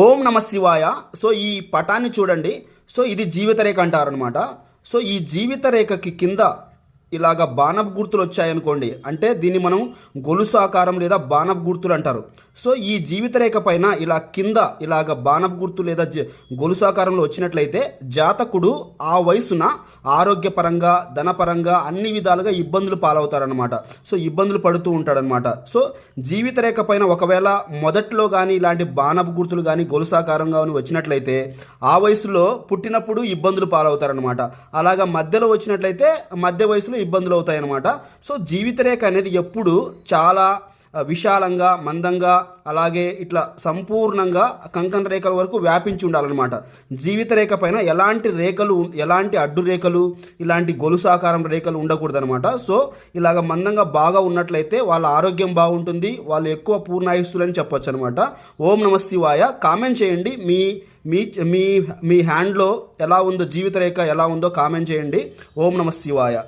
ఓం నమ శివాయ. సో ఈ పటాన్ని చూడండి. సో ఇది జీవిత రేఖ అంటారనమాట సో ఈ జీవిత రేఖకి కింద ఇలాగ బాణపు గుర్తులు వచ్చాయనుకోండి అంటే దీన్ని మనం గొలుసు ఆకారం లేదా బాణపు గుర్తులు అంటారు. సో ఈ జీవిత రేఖ పైన ఇలా కింద ఇలాగ బాణపు గుర్తు లేదా గొలుసు ఆకారంలో వచ్చినట్లయితే జాతకుడు ఆ వయసున ఆరోగ్యపరంగా ధనపరంగా అన్ని విధాలుగా ఇబ్బందులు పాలవుతారనమాట సో ఇబ్బందులు పడుతూ ఉంటాడనమాట సో జీవిత రేఖ పైన ఒకవేళ మొదట్లో కానీ ఇలాంటి బాణపు గుర్తులు కానీ గొలుసాకారంగా కానీ వచ్చినట్లయితే ఆ వయసులో పుట్టినప్పుడు ఇబ్బందులు పాలవుతారనమాట అలాగా మధ్యలో వచ్చినట్లయితే మధ్య వయసులో ఇబ్బందులు అవుతాయన్నమాట సో జీవితరేఖ అనేది ఎప్పుడు చాలా విశాలంగా మందంగా అలాగే ఇట్లా సంపూర్ణంగా కంకణ రేఖల వరకు వ్యాపించి ఉండాలన్నమాట. జీవిత రేఖ పైన ఎలాంటి రేఖలు ఎలాంటి అడ్డు రేఖలు ఇలాంటి గొలుసాకారం రేఖలు ఉండకూడదనమాట సో ఇలాగ మందంగా బాగా ఉన్నట్లయితే వాళ్ళ ఆరోగ్యం బాగుంటుంది వాళ్ళు ఎక్కువ పూర్ణాయుస్తులని చెప్పొచ్చు అనమాట ఓం నమ శివాయ. కామెంట్ చేయండి. మీ మీ మీ మీ హ్యాండ్లో ఎలా ఉందో జీవిత రేఖ ఎలా ఉందో కామెంట్ చేయండి. ఓం నమ శివాయ.